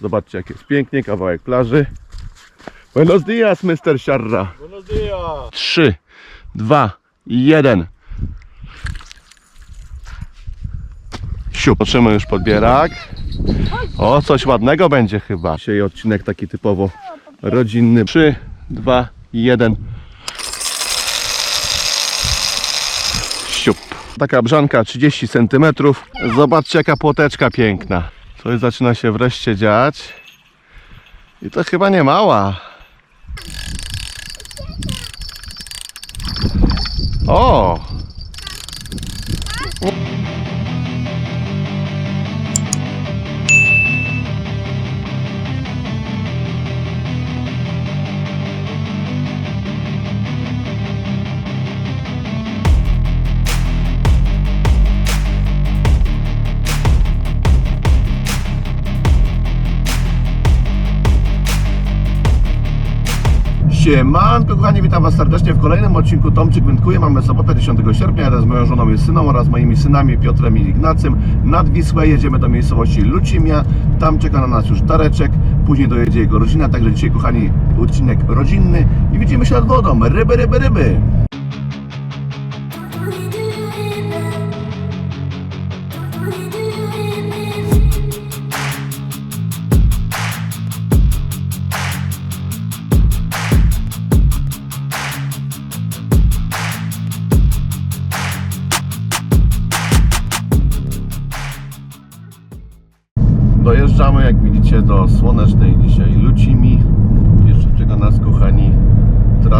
Zobaczcie jak jest pięknie, kawałek plaży. Buenos dias, Mr. Sharra. Buenos dias. 3, 2, 1. Siu, patrzymy już podbierak. O, coś ładnego będzie chyba. Dzisiaj odcinek taki typowo rodzinny. 3, 2, 1. Siup. Taka brzanka 30 cm. Zobaczcie jaka płoteczka piękna. Coś zaczyna się wreszcie dziać. I to chyba nie mała. O! Siemanko kochani, witam Was serdecznie w kolejnym odcinku Tomczyk Wędkuje. Mamy sobotę 10 sierpnia, ja z moją żoną i syną oraz moimi synami Piotrem i Ignacym nad Wisłę jedziemy do miejscowości Lucimia. Tam czeka na nas już Dareczek, później dojedzie jego rodzina, także dzisiaj kochani odcinek rodzinny i widzimy się nad wodą. Ryby, ryby, ryby!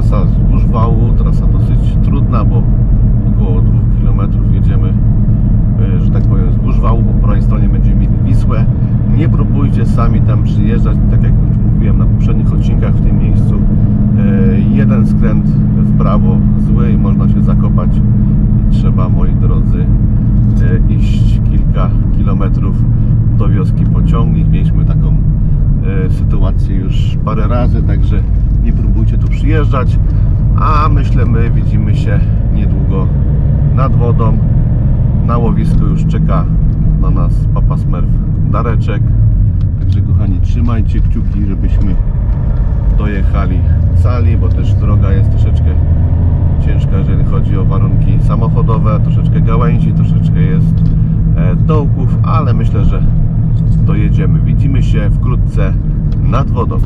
Trasa wzdłuż wału. Trasa dosyć trudna, bo około 2 km jedziemy, e, że tak powiem, wzdłuż wału. Po prawej stronie będziemy mieli Wisłę. Nie próbujcie sami tam przyjeżdżać, tak jak już mówiłem na poprzednich odcinkach w tym miejscu. e, Jeden skręt w prawo zły i można się zakopać. Trzeba, moi drodzy, e, iść kilka kilometrów do wioski pociągnik. Mieliśmy taką sytuację już parę razy, także nie próbujcie tu przyjeżdżać. A myślę, my widzimy się niedługo nad wodą. Na łowisku już czeka na nas papa Smurf Dareczek. Także kochani, trzymajcie kciuki, żebyśmy dojechali cali, bo też droga jest troszeczkę ciężka, jeżeli chodzi o warunki samochodowe, troszeczkę gałęzi, troszeczkę jest e, dołków, ale myślę, że dojedziemy. Widzimy się wkrótce nad wodą.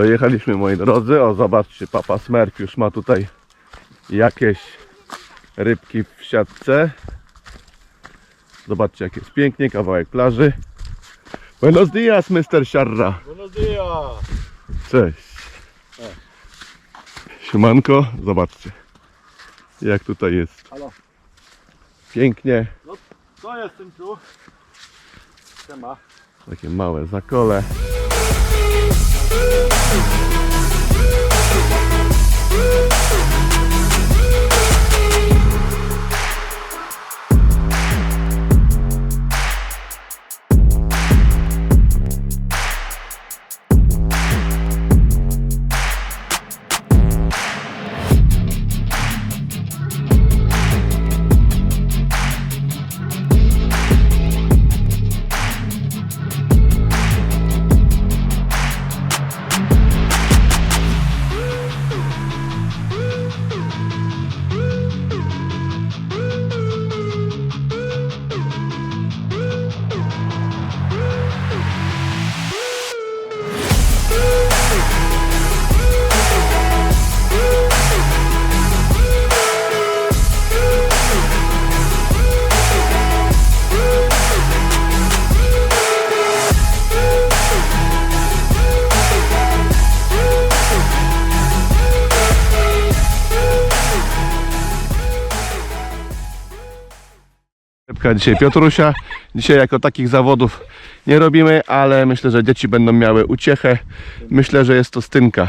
Dojechaliśmy moi drodzy. O zobaczcie, papa Smurf już ma tutaj jakieś rybki w siatce. Zobaczcie jak jest pięknie, kawałek plaży. Buenos dias, Mr. Sharra. Buenos dias. Cześć. Siemanko, zobaczcie. Jak tutaj jest pięknie. Co jest tym tu? Siema. Takie małe zakole. Rybka dzisiaj Piotrusia. Dzisiaj jako takich zawodów nie robimy, ale myślę, że dzieci będą miały uciechę. Myślę, że jest to stynka.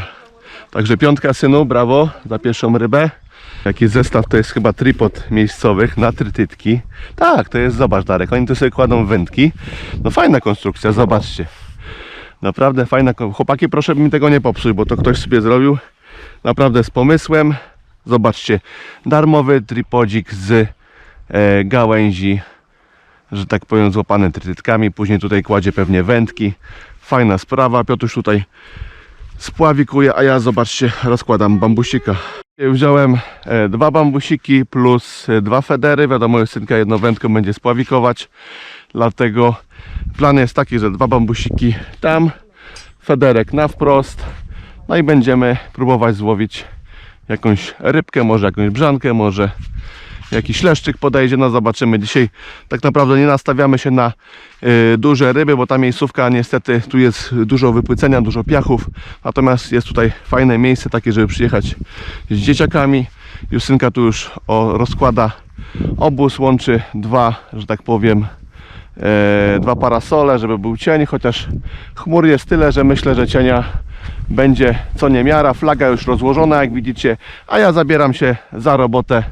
Także piątka synu, brawo za pierwszą rybę. Jaki zestaw to jest chyba tripod miejscowych na trytytki. Tak, to jest, zobacz Darek, oni tu sobie kładą wędki. No fajna konstrukcja, zobaczcie. Naprawdę fajna. Chłopaki, proszę mi tego nie popsuć, bo to ktoś sobie zrobił. Naprawdę z pomysłem. Zobaczcie, darmowy tripodzik z e, gałęzi, że tak powiem, złapane trytytkami. Później tutaj kładzie pewnie wędki. Fajna sprawa. Piotruś tutaj spławikuje, a ja zobaczcie, rozkładam bambusika. Wziąłem e, dwa bambusiki plus e, dwa federy. Wiadomo, synka jedną wędką będzie spławikować. Dlatego plan jest taki, że dwa bambusiki tam, federek na wprost. No i będziemy próbować złowić jakąś rybkę, może jakąś brzankę, może jakiś leszczyk podejdzie, no zobaczymy. Dzisiaj tak naprawdę nie nastawiamy się na y, duże ryby, bo ta miejscówka niestety tu jest dużo wypłycenia, dużo piachów. Natomiast jest tutaj fajne miejsce takie, żeby przyjechać z dzieciakami. Justynka tu już o, rozkłada obóz, łączy dwa, że tak powiem, e, dwa parasole, żeby był cień, chociaż chmur jest tyle, że myślę, że cienia będzie co niemiara. Flaga już rozłożona, jak widzicie, a ja zabieram się za robotę,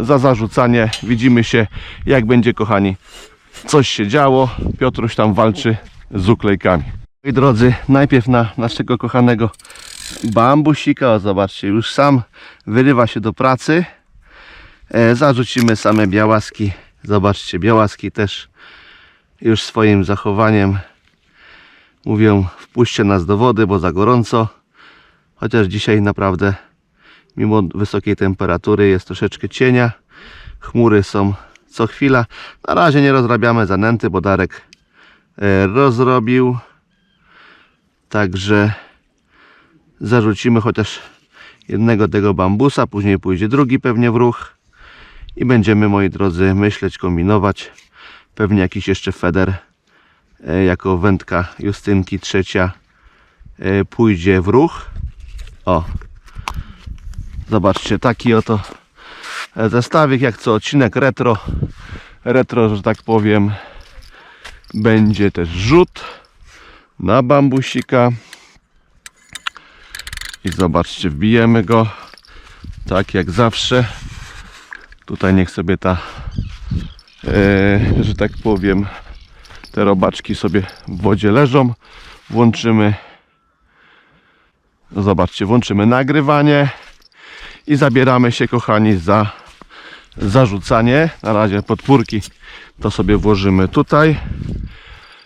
za zarzucanie. Widzimy się, jak będzie, kochani, coś się działo. Piotruś tam walczy z uklejkami. Moi drodzy, najpierw na naszego kochanego bambusika, o zobaczcie, już sam wyrywa się do pracy. E, zarzucimy same białaski. Zobaczcie, białaski też już swoim zachowaniem mówią wpuśćcie nas do wody, bo za gorąco. Chociaż dzisiaj naprawdę mimo wysokiej temperatury jest troszeczkę cienia. Chmury są co chwila. Na razie nie rozrabiamy zanęty, bo Darek e, rozrobił. Także zarzucimy chociaż jednego tego bambusa, później pójdzie drugi pewnie w ruch i będziemy moi drodzy myśleć, kombinować. Pewnie jakiś jeszcze feder e, jako wędka Justynki trzecia e, pójdzie w ruch. O, zobaczcie, taki oto zestawik, jak co odcinek retro. Retro, że tak powiem, będzie też rzut na bambusika. I zobaczcie, wbijemy go tak jak zawsze. Tutaj niech sobie ta, e, że tak powiem, te robaczki sobie w wodzie leżą. Włączymy, zobaczcie, włączymy nagrywanie i zabieramy się, kochani, za zarzucanie. Na razie podpórki to sobie włożymy tutaj.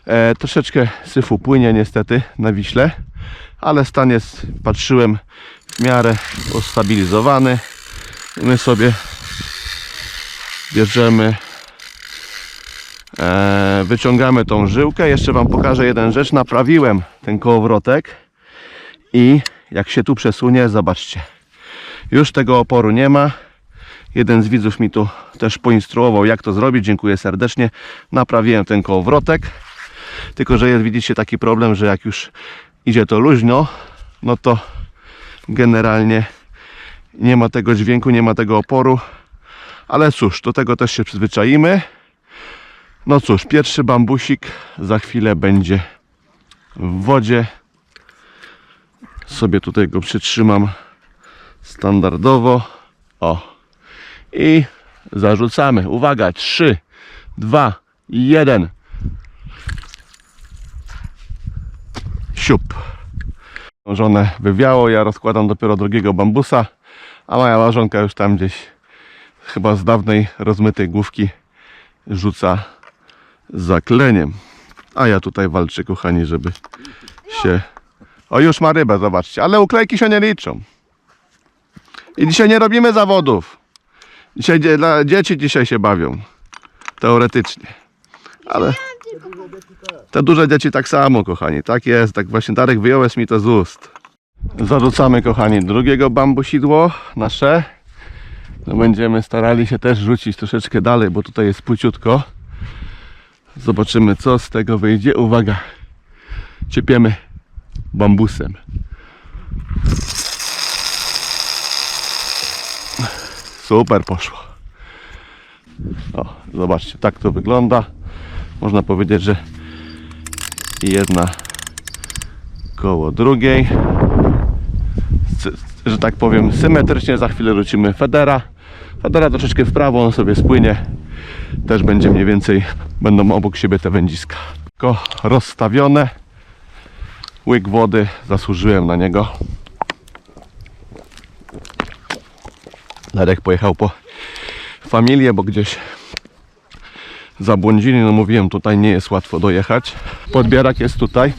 E, troszeczkę syfu płynie niestety na Wiśle, ale stan jest, patrzyłem, w miarę ustabilizowany. My sobie bierzemy, e, wyciągamy tą żyłkę. Jeszcze Wam pokażę jeden rzecz. Naprawiłem ten kołowrotek i jak się tu przesunie, zobaczcie. Już tego oporu nie ma. Jeden z widzów mi tu też poinstruował, jak to zrobić. Dziękuję serdecznie. Naprawiłem ten kołowrotek. Tylko, że jest, widzicie, taki problem, że jak już idzie to luźno, no to generalnie nie ma tego dźwięku, nie ma tego oporu. Ale cóż, do tego też się przyzwyczaimy. No cóż, pierwszy bambusik za chwilę będzie w wodzie. Sobie tutaj go przytrzymam standardowo. O. I zarzucamy. Uwaga, 3, 2, 1. Siup. Żonę wywiało, ja rozkładam dopiero drugiego bambusa, a moja małżonka już tam gdzieś chyba z dawnej rozmytej główki rzuca zakleniem. A ja tutaj walczę, kochani, żeby się... O, już ma rybę, zobaczcie, ale uklejki się nie liczą. I dzisiaj nie robimy zawodów. Dzisiaj dla dzieci dzisiaj się bawią. Teoretycznie. Ale te duże dzieci tak samo, kochani. Tak jest, tak właśnie Darek wyjąłeś mi to z ust. Zarzucamy, kochani, drugiego bambusidło nasze. No będziemy starali się też rzucić troszeczkę dalej, bo tutaj jest płyciutko. Zobaczymy, co z tego wyjdzie. Uwaga, ciepiemy bambusem. Super poszło. O, Zobaczcie, tak to wygląda. Można powiedzieć, że jedna koło drugiej. Że tak powiem, symetrycznie. Za chwilę wrócimy Federa. Federa troszeczkę w prawo, on sobie spłynie. Też będzie mniej więcej, będą obok siebie te wędziska. Tylko rozstawione. Łyk wody, zasłużyłem na niego. Darek pojechał po familię, bo gdzieś zabłądzili. No mówiłem, tutaj nie jest łatwo dojechać. Podbierak jest tutaj.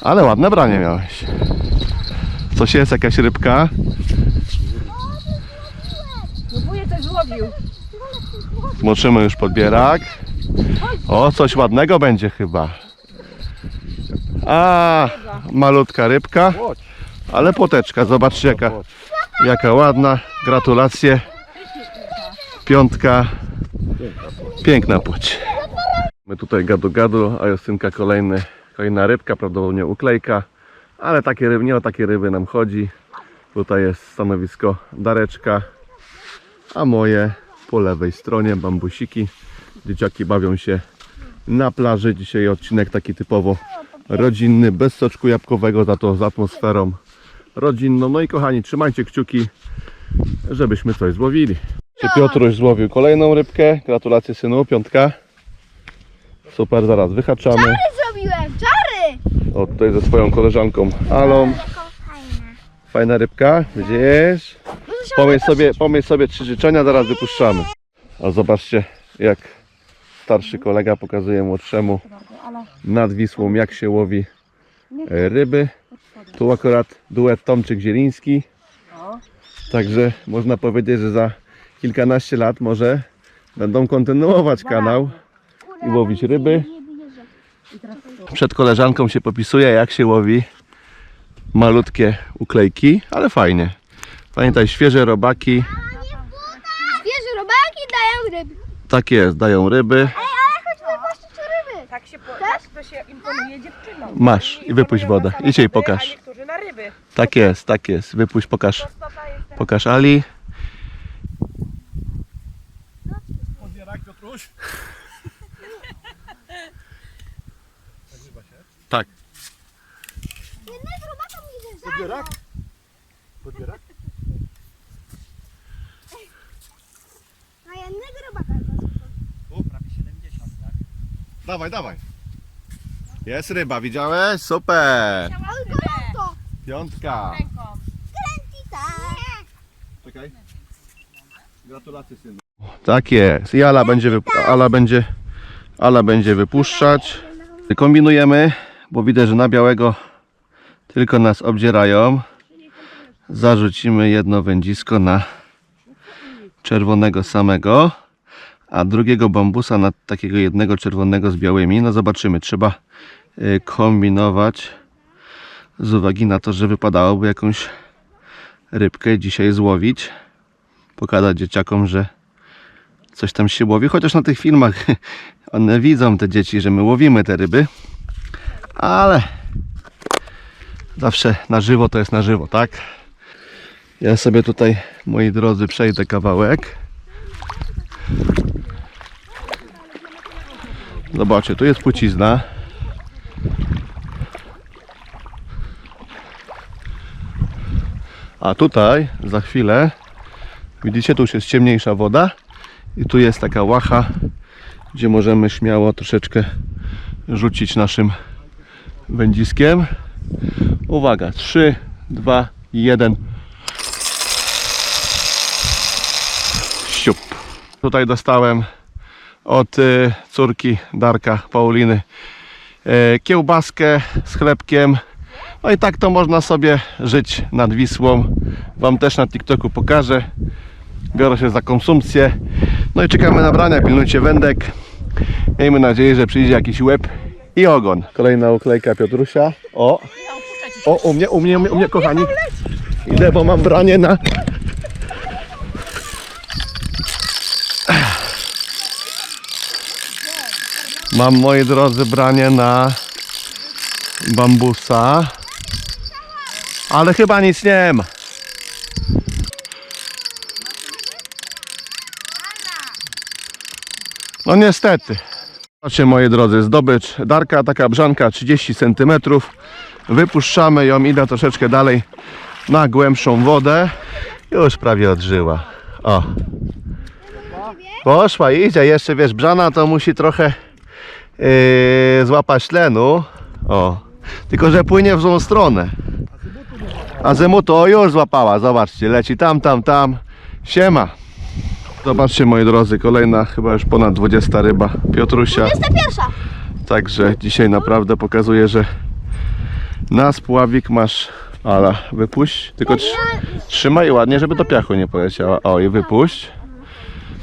Ale ładne branie miałeś. Coś jest, jakaś rybka? No wujek coś złowił. Moczymy już podbierak. O, coś ładnego będzie chyba. A, malutka rybka, ale poteczka. Zobaczcie jaka, jaka ładna. Gratulacje. Piątka. Piękna płeć. My tutaj gadu gadu, a Justynka kolejny, kolejna rybka, prawdopodobnie uklejka. Ale takie ryby, nie o takie ryby nam chodzi. Tutaj jest stanowisko Dareczka, a moje po lewej stronie bambusiki. Dzieciaki bawią się na plaży. Dzisiaj odcinek taki typowo rodzinny, bez soczku jabłkowego, za to z atmosferą rodzinną. No i kochani, trzymajcie kciuki, żebyśmy coś złowili. Czy Piotruś złowił kolejną rybkę? Gratulacje synu, piątka. Super, zaraz wyhaczamy. zrobiłem? Czary! O, tutaj ze swoją koleżanką Alą. Fajna rybka, widzisz? Pomyśl sobie, pomyśl sobie trzy życzenia, zaraz wypuszczamy. A zobaczcie, jak starszy kolega pokazuje młodszemu nad Wisłą, jak się łowi ryby. Tu akurat duet Tomczyk-Zieliński. Także można powiedzieć, że za kilkanaście lat może będą kontynuować kanał i łowić ryby. Przed koleżanką się popisuje, jak się łowi malutkie uklejki, ale fajnie. Pamiętaj, świeże robaki, Świeże robaki dają ryby. tak jest, dają ryby. Ej, ale chodźmy właśnie tu ryby. Tak się, po, tak to się imponuje dziewczynom. Masz i wypuść wodę. Idź jej pokaż. A niektórzy na ryby. Tak jest, tak jest. Wypuść, pokaż, pokaż Ali. Podbierak, Piotruś. Tak. Jednego robaka mi się Podbierak? Podbierak? Na jednego robaka. O, prawie 70, tak? Dawaj, dawaj. Jest ryba, widziałeś? Super. Piątka. Krętica. Czekaj. Gratulacje synu. Tak jest. I Ala będzie, wyp- Ala będzie, Ala będzie wypuszczać. Kombinujemy, bo widzę, że na białego tylko nas obdzierają. Zarzucimy jedno wędzisko na czerwonego samego, a drugiego bambusa na takiego jednego czerwonego z białymi. No zobaczymy, trzeba kombinować z uwagi na to, że wypadałoby jakąś rybkę dzisiaj złowić. Pokazać dzieciakom, że coś tam się łowi. Chociaż na tych filmach one widzą, te dzieci, że my łowimy te ryby. Ale zawsze na żywo to jest na żywo, tak? Ja sobie tutaj, moi drodzy, przejdę kawałek. Zobaczcie, tu jest płcizna. A tutaj za chwilę widzicie, tu już jest ciemniejsza woda i tu jest taka łacha, gdzie możemy śmiało troszeczkę rzucić naszym wędziskiem. Uwaga, 3, 2, 1. Siup. Tutaj dostałem od y, córki Darka Pauliny kiełbaskę z chlebkiem. No i tak to można sobie żyć nad Wisłą. Wam też na TikToku pokażę. Biorę się za konsumpcję. No i czekamy na brania. Pilnujcie wędek. Miejmy nadzieję, że przyjdzie jakiś łeb i ogon. Kolejna uklejka Piotrusia. O! O, u mnie, u mnie, u mnie, u mnie kochani. Idę, bo mam branie na... Mam, moi drodzy, branie na bambusa. Ale chyba nic nie ma. No niestety. Zobaczcie moi drodzy, zdobycz Darka, taka brzanka 30 cm. Wypuszczamy ją, idę troszeczkę dalej na głębszą wodę. Już prawie odżyła. O. Poszła, idzie, jeszcze wiesz, brzana to musi trochę yy, złapać tlenu. O. Tylko, że płynie w złą stronę. Azymutu, o już złapała, zobaczcie, leci tam, tam, tam. Siema. Zobaczcie moi drodzy, kolejna chyba już ponad 20 ryba Piotrusia. Jest ta pierwsza. Także dzisiaj naprawdę pokazuje, że na spławik masz Ala, wypuść, tylko tr trzymaj ładnie, żeby do piachu nie poleciała. O i wypuść.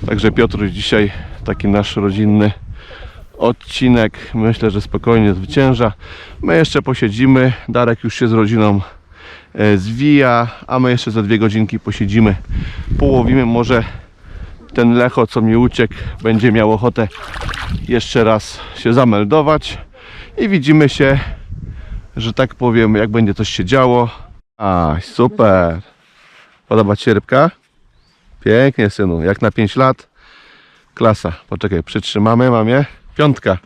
Także Piotruś dzisiaj taki nasz rodzinny odcinek. Myślę, że spokojnie zwycięża. My jeszcze posiedzimy. Darek już się z rodziną e, zwija, a my jeszcze za dwie godzinki posiedzimy. Połowimy może ten lecho, co mi uciekł, będzie miał ochotę jeszcze raz się zameldować i widzimy się, że tak powiem, jak będzie coś się działo. A, super. Podoba Ci się rybka? Pięknie, synu. Jak na 5 lat. Klasa. Poczekaj, przytrzymamy, mamie. Piątka.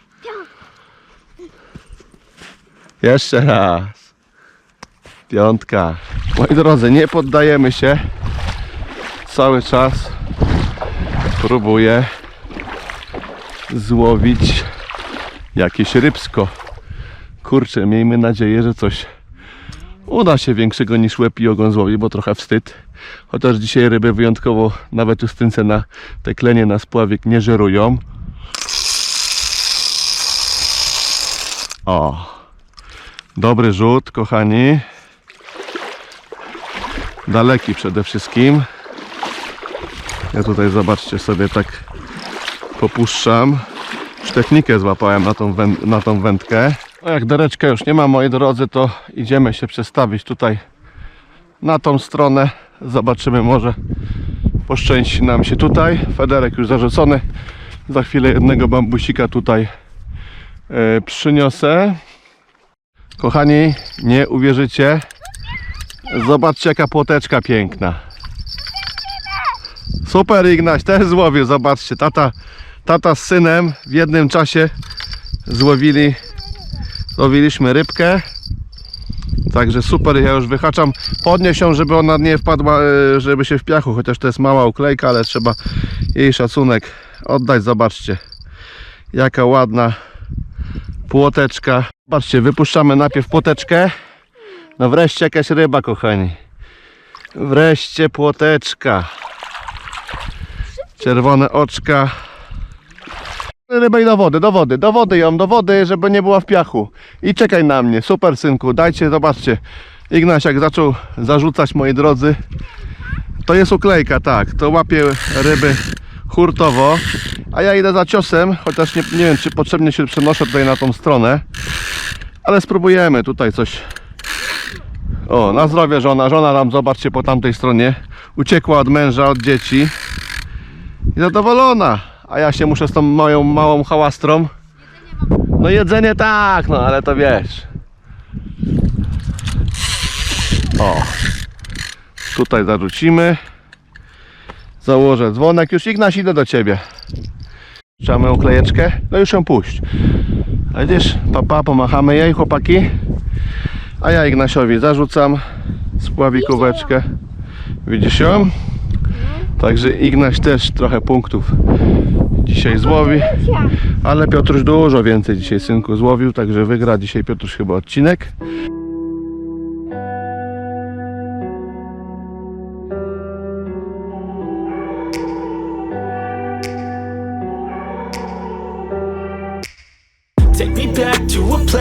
Jeszcze raz. Piątka. Moi drodzy, nie poddajemy się. Cały czas próbuję złowić jakieś rybsko. Kurczę, miejmy nadzieję, że coś uda się większego niż łeb i ogon bo trochę wstyd. Chociaż dzisiaj ryby wyjątkowo nawet ustynce na te klenie na spławik nie żerują. O, dobry rzut, kochani. Daleki przede wszystkim. Ja tutaj zobaczcie sobie tak popuszczam. Już technikę złapałem na tą, wę- na tą wędkę. No jak dereczka już nie ma, moi drodzy, to idziemy się przestawić tutaj na tą stronę. Zobaczymy, może poszczęści nam się tutaj. Federek już zarzucony. Za chwilę jednego bambusika tutaj przyniosę. Kochani, nie uwierzycie. Zobaczcie jaka płoteczka piękna. Super Ignaś, też złowił, zobaczcie, tata, tata z synem w jednym czasie złowili, złowiliśmy rybkę. Także super, ja już wyhaczam. Podnieś ją, żeby ona nie wpadła, e, żeby się w piachu, chociaż to jest mała uklejka, ale trzeba jej szacunek oddać. Zobaczcie, jaka ładna płoteczka. Zobaczcie, wypuszczamy najpierw płoteczkę. No wreszcie jakaś ryba, kochani. Wreszcie płoteczka. Czerwone oczka. Rybę i do wody, do wody, do wody ją, do wody, żeby nie była w piachu. I czekaj na mnie, super synku, dajcie, zobaczcie. Ignaś jak zaczął zarzucać, moi drodzy, to jest uklejka, tak, to łapie ryby hurtowo, a ja idę za ciosem, chociaż nie, nie wiem, czy potrzebnie się przenoszę tutaj na tą stronę, ale spróbujemy tutaj coś. O, na zdrowie żona, żona nam, zobaczcie, po tamtej stronie, uciekła od męża, od dzieci i zadowolona. A ja się muszę z tą moją małą hałastrą. No jedzenie tak, no ale to wiesz. O. Tutaj zarzucimy. Założę dzwonek. Już Ignaś idę do ciebie. Trzymamy uklejeczkę. No już ją puść. A widzisz, papa, pomachamy jej chłopaki. A ja Ignasiowi zarzucam spławikóweczkę. Widzisz ją? Także Ignaś też trochę punktów dzisiaj złowi, ale Piotruś dużo więcej dzisiaj synku złowił, także wygra dzisiaj Piotruś chyba odcinek.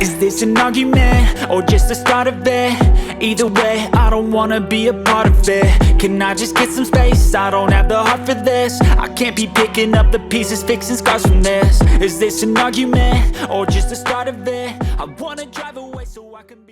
Is this an argument or just the start of it? Either way, I don't wanna be a part of it. Can I just get some space? I don't have the heart for this. I can't be picking up the pieces, fixing scars from this. Is this an argument or just the start of it? I wanna drive away so I can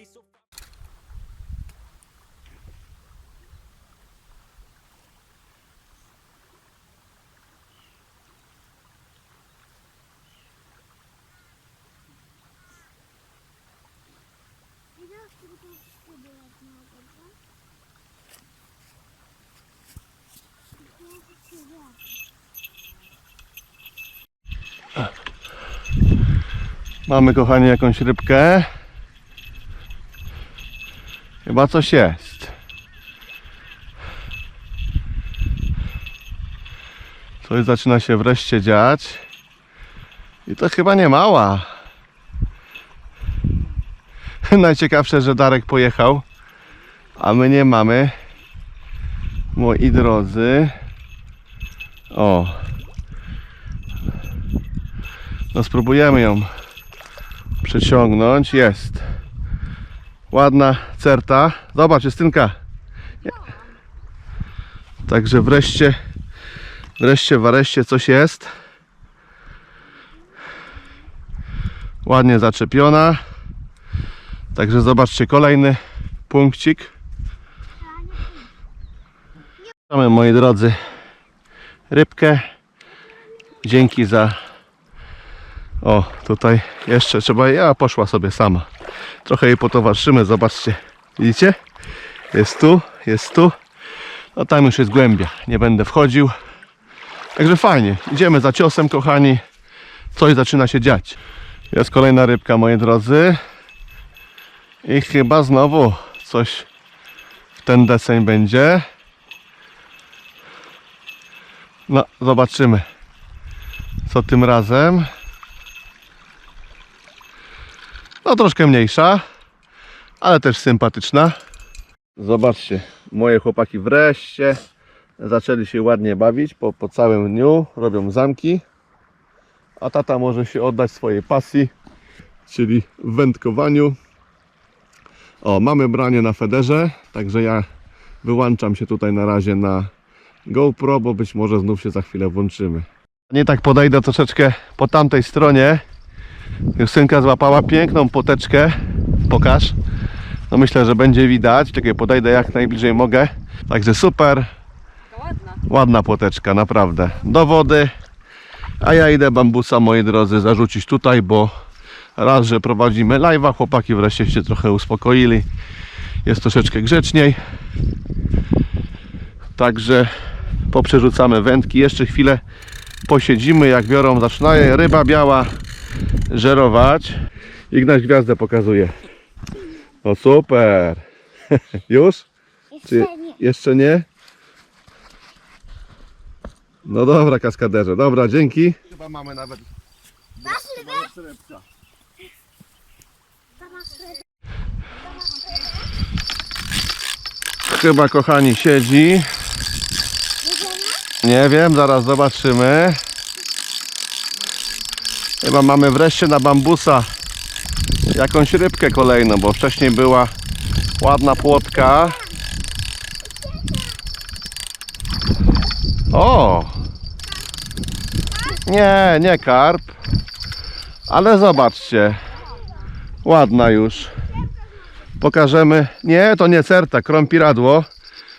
Mamy, kochani, jakąś rybkę. Chyba coś jest. Coś zaczyna się wreszcie dziać. I to chyba nie mała. Najciekawsze, że Darek pojechał, a my nie mamy. Moi drodzy. O. No spróbujemy ją przeciągnąć. Jest. Ładna certa. Zobacz, Justynka. Nie. Także wreszcie, wreszcie, wreszcie coś jest. Ładnie zaczepiona. Także zobaczcie, kolejny punkcik. Mamy, moi drodzy, rybkę. Dzięki za o, tutaj jeszcze trzeba, ja poszła sobie sama. Trochę jej potowarzyszymy, zobaczcie. Widzicie? Jest tu, jest tu. No tam już jest głębia, nie będę wchodził. Także fajnie, idziemy za ciosem, kochani. Coś zaczyna się dziać. Jest kolejna rybka, moi drodzy. I chyba znowu coś w ten deseń będzie. No, zobaczymy. Co tym razem. No troszkę mniejsza, ale też sympatyczna. Zobaczcie, moje chłopaki wreszcie zaczęli się ładnie bawić po, po całym dniu, robią zamki. A tata może się oddać swojej pasji, czyli wędkowaniu. O, mamy branie na federze, także ja wyłączam się tutaj na razie na GoPro, bo być może znów się za chwilę włączymy. Nie tak podejdę troszeczkę po tamtej stronie, Justynka złapała piękną poteczkę. Pokaż. No myślę, że będzie widać. Czekaj, podejdę jak najbliżej mogę. Także super. Ładna. Ładna płoteczka, naprawdę. Do wody. A ja idę bambusa, moi drodzy, zarzucić tutaj, bo raz, że prowadzimy live'a, chłopaki wreszcie się trochę uspokoili. Jest troszeczkę grzeczniej. Także poprzerzucamy wędki. Jeszcze chwilę posiedzimy, jak biorą, zaczyna ryba biała żerować. Ignaś gwiazdę pokazuje. No super. Już? Czy Jeszcze nie. jeszcze nie? No dobra, kaskaderze. Dobra, dzięki. Chyba mamy nawet Masz rybę? Chyba kochani siedzi. Nie wiem, zaraz zobaczymy. Chyba mamy wreszcie na bambusa jakąś rybkę kolejną, bo wcześniej była ładna płotka. O! Nie, nie karp. Ale zobaczcie. Ładna już. Pokażemy. Nie, to nie certa, krąpiradło.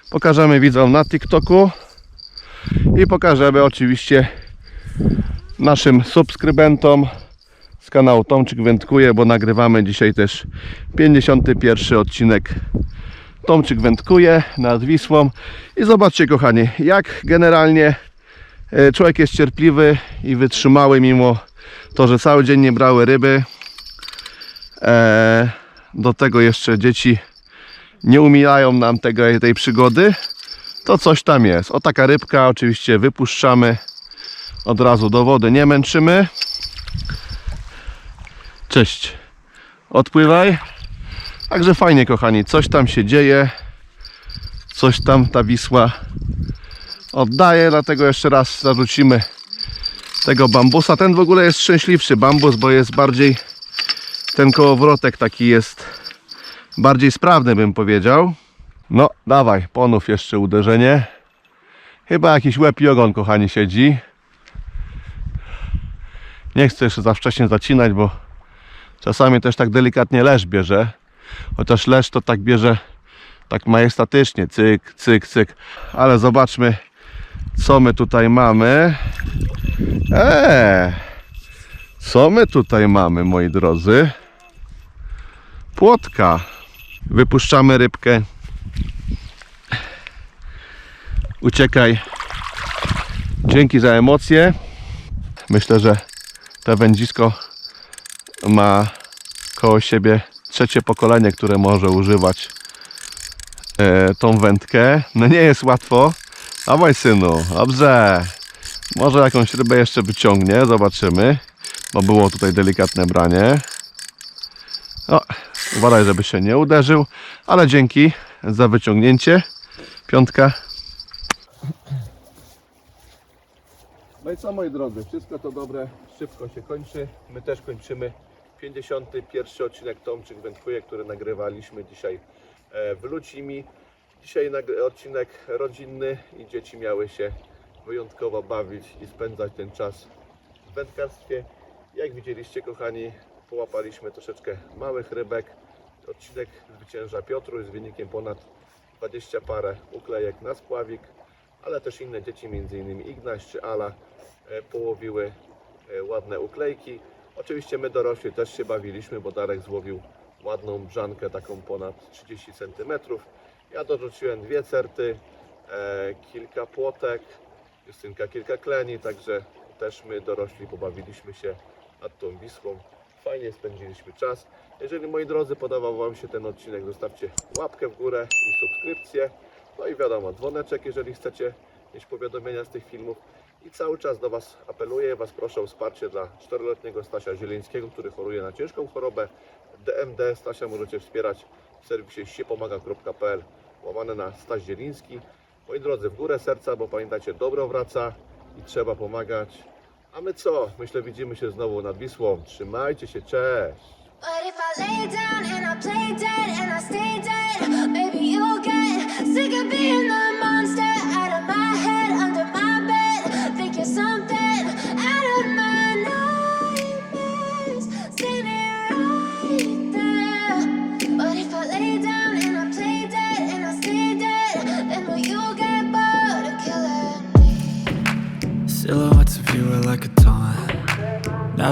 Pokażemy widzom na TikToku. I pokażemy oczywiście naszym subskrybentom z kanału Tomczyk Wędkuje, bo nagrywamy dzisiaj też 51 odcinek Tomczyk Wędkuje nad Wisłą. I zobaczcie kochani, jak generalnie e, człowiek jest cierpliwy i wytrzymały mimo to, że cały dzień nie brały ryby. E, do tego jeszcze dzieci nie umilają nam tego, tej przygody. to coś tam jest. O taka rybka, oczywiście wypuszczamy od razu do wody, nie męczymy. Cześć. Odpływaj. Także fajnie, kochani, coś tam się dzieje. Coś tam ta Wisła oddaje, dlatego jeszcze raz zarzucimy tego bambusa. Ten w ogóle jest szczęśliwszy bambus, bo jest bardziej ten kołowrotek taki jest bardziej sprawny bym powiedział. No, dawaj, ponów jeszcze uderzenie. Chyba jakiś łeb i ogon, kochani, siedzi. Nie chcę jeszcze za wcześnie zacinać, bo czasami też tak delikatnie lesz bierze. Chociaż lesz to tak bierze tak majestatycznie, cyk, cyk, cyk. Ale zobaczmy, co my tutaj mamy. Eee, co my tutaj mamy, moi drodzy? Płotka. Wypuszczamy rybkę. Uciekaj. Dzięki za emocje. Myślę, że to wędzisko ma koło siebie trzecie pokolenie, które może używać e, tą wędkę. No nie jest łatwo. Dawaj synu, dobrze. Może jakąś rybę jeszcze wyciągnie, zobaczymy. Bo było tutaj delikatne branie. O, uważaj, żeby się nie uderzył. Ale dzięki za wyciągnięcie. Piątka. No i co moi drodzy, wszystko to dobre, szybko się kończy. My też kończymy 51 odcinek Tomczyk Wędkuje, który nagrywaliśmy dzisiaj e, w Lucimi. Dzisiaj odcinek rodzinny i dzieci miały się wyjątkowo bawić i spędzać ten czas w wędkarstwie. Jak widzieliście kochani, połapaliśmy troszeczkę małych rybek. Odcinek zwycięża Piotruś z wynikiem ponad 20 parę uklejek na spławik, ale też inne dzieci, m.in. Ignaś czy Ala, e, połowiły e, ładne uklejki. Oczywiście my dorośli też się bawiliśmy, bo Darek złowił ładną brzankę, taką ponad 30 cm. Ja dorzuciłem dwie certy, e, kilka płotek, Justynka kilka kleni, także też my dorośli pobawiliśmy się nad tą Wisłą. Fajnie spędziliśmy czas. Jeżeli moi drodzy podobał Wam się ten odcinek, zostawcie łapkę w górę i subskrypcję. No i wiadomo, dzwoneczek, jeżeli chcecie mieć powiadomienia z tych filmów. I cały czas do Was apeluję, Was proszę o wsparcie dla 4-letniego Stasia Zielińskiego, który choruje na ciężką chorobę DMD. Stasia możecie wspierać w serwisie siepomaga.pl łamane na Staś Zieliński. Moi drodzy, w górę serca, bo pamiętajcie, dobro wraca i trzeba pomagać. A my co? Myślę, widzimy się znowu nad Wisłą. Trzymajcie się, cześć! But if I lay down and I play dead and I stay dead, maybe you'll get sick of being the